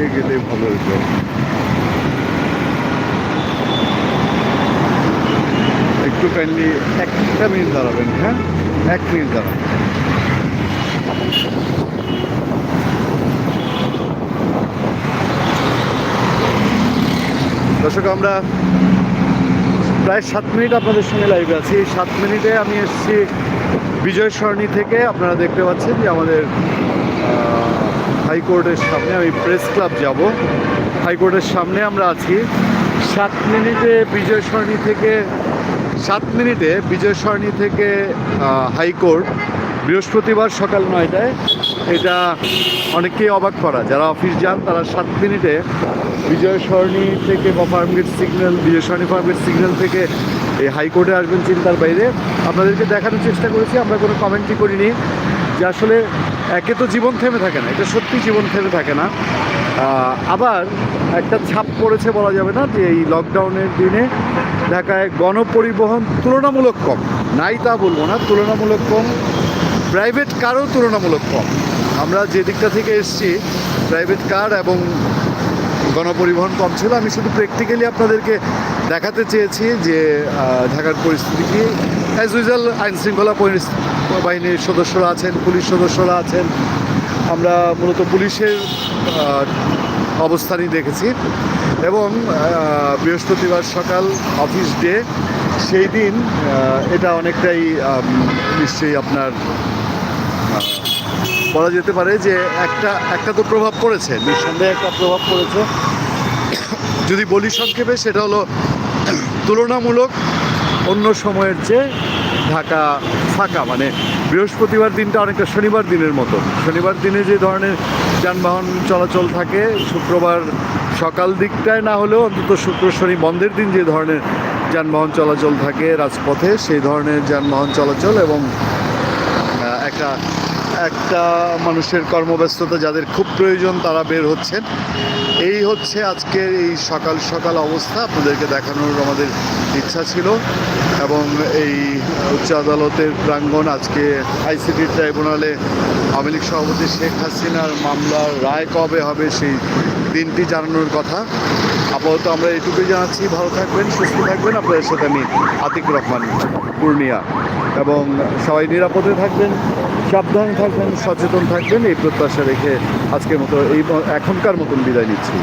নিয়ে গেলে ভালো হতো। একটু কাইন্ডলি একটা মিনিট দাঁড়াবেন হ্যাঁ? এক মিনিট দাঁড়াবেন দর্শক, আমরা প্রায় সাত মিনিট আপনাদের সঙ্গে লাইভে আছি। এই সাত মিনিটে আমি এসেছি বিজয় সরণি থেকে। আপনারা দেখতে পাচ্ছেন যে আমাদের হাইকোর্টের সামনে আমি প্রেস ক্লাব যাব। হাইকোর্টের সামনে আমরা আছি। সাত মিনিটে বিজয় সরণি থেকে, সাত মিনিটে বিজয় সরণি থেকে হাইকোর্ট বৃহস্পতিবার সকাল নয়টায়। এটা অনেককেই অবাক করা। যারা অফিস যান, তারা সাত মিনিটে বিজয় সরণি থেকে বা ফার্মগেট সিগন্যাল বিজয় সরণি ফার্মগেট সিগন্যাল থেকে এই হাইকোর্টে আসবেন চিন্তার বাইরে। আপনাদেরকে দেখানোর চেষ্টা করেছি, আমরা কোনো কমেন্টই করিনি। যে আসলে একে তো জীবন থেমে থাকে না, এটা সত্যি জীবন থেমে থাকে না। আবার একটা ছাপ পড়েছে বলা যাবে না যে এই লকডাউনের দিনে ঢাকায় গণপরিবহন তুলনামূলক কম। নাই তা বলব না, তুলনামূলক কম। প্রাইভেট কারও তুলনামূলক কম। আমরা যে দিকটা থেকে এসছি প্রাইভেট কার এবং গণপরিবহন কম ছিল। আমি শুধু প্র্যাকটিক্যালি আপনাদেরকে দেখাতে চেয়েছি যে ঢাকার পরিস্থিতি কি। অ্যাজ ইউজুয়াল আইন শৃঙ্খলা বাহিনীর সদস্যরা আছেন, পুলিশ সদস্যরা আছেন। আমরা মূলত পুলিশের অবস্থানই দেখেছি। এবং বৃহস্পতিবার সকাল অফিস ডে সেই দিন এটা অনেকটাই নিশ্চয়ই আপনার বলা যেতে পারে যে একটা একটা তো প্রভাব পড়েছে, নিঃসন্দেহে একটা প্রভাব পড়েছে। যদি বলি সংক্ষেপে, সেটা হলো তুলনামূলক অন্য সময়ের চেয়ে ঢাকা ফাঁকা মানে বৃহস্পতিবার দিনটা অনেকটা শনিবার দিনের মতো। শনিবার দিনে যে ধরনের যানবাহন চলাচল থাকে, শুক্রবার সকাল দিকটায় না হলেও অন্তত শুক্র, শনি বন্ধের দিন যে ধরনের যানবাহন চলাচল থাকে রাজপথে, সেই ধরনের যানবাহন চলাচল এবং একটা একটা মানুষের কর্মব্যস্ততা যাদের খুব প্রয়োজন তারা বের হচ্ছেন। এই হচ্ছে আজকের এই সকাল সকাল অবস্থা। আপনাদেরকে দেখানোর আমাদের ইচ্ছা ছিল এবং এই উচ্চ আদালতের প্রাঙ্গণ আজকে আইসিটি ট্রাইব্যুনালে আওয়ামী লীগ সভাপতি শেখ হাসিনার মামলার রায় কবে হবে সেই দিনটি জানানোর কথা। আপাতত আমরা এটুকুই জানাচ্ছি। ভালো থাকবেন, সুস্থ থাকবেন। আপনাদের সাথে আমি আতিক রহমান, পূর্ণিয়া। এবং সবাই নিরাপদে থাকবেন। সাবধানে থাকবেন সচেতন থাকবেন এই প্রত্যাশা রেখে আজকের মতো এই এখনকার মতন বিদায় নিচ্ছি।